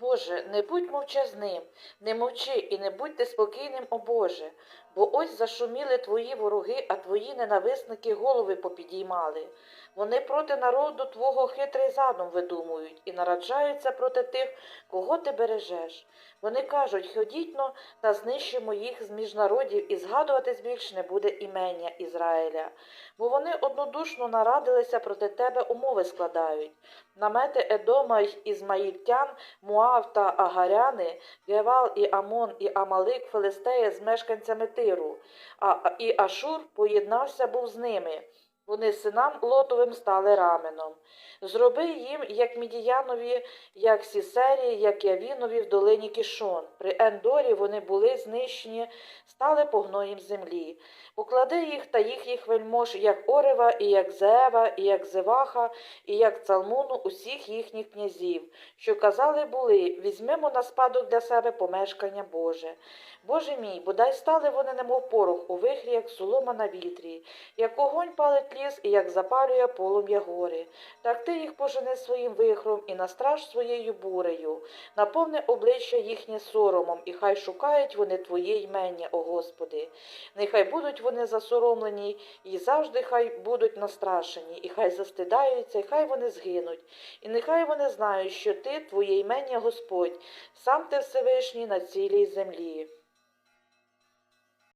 Боже, не будь мовчазним, не мовчи і не будьте спокійним, о Боже, бо ось зашуміли твої вороги, а твої ненависники голови попідіймали. Вони проти народу Твого хитрий задум видумують і нараджаються проти тих, кого ти бережеш. Вони кажуть, ходіть но та знищимо їх з міжнародів, і згадуватись більш не буде імення Ізраїля. Бо вони однодушно нарадилися проти тебе, умови складають. Намети Едома й Ізмаїльтян, Муав та Агаряни, Гевал і Амон і Амалик Филистея з мешканцями Тиру, а і Ашур поєднався був з ними. Вони синам Лотовим стали раменом. Зроби їм, як Мідіянові, як Сісері, як Явінові в долині Кішон. При Ендорі вони були знищені, стали погноєм землі. Поклади їх та їхніх вельмож, як Орева, і як Зеева, і як Зеваха, і як Цалмуну усіх їхніх князів, що казали були, візьмемо на спадок для себе помешкання Боже. Боже мій, бодай стали вони, немов порох у вихрі, як солома на вітрі, як огонь палить ліс і як запалює полум'я гори. Так ти їх пожени своїм вихром і настраж своєю бурею, наповни обличчя їхнє соромом, і хай шукають вони Твоє ймення, о Господи. Нехай будуть вони засоромлені, і завжди хай будуть настрашені, і хай застидаються, і хай вони згинуть. І нехай вони знають, що ти, Твоє ймення Господь, сам ти Всевишній на цілій землі.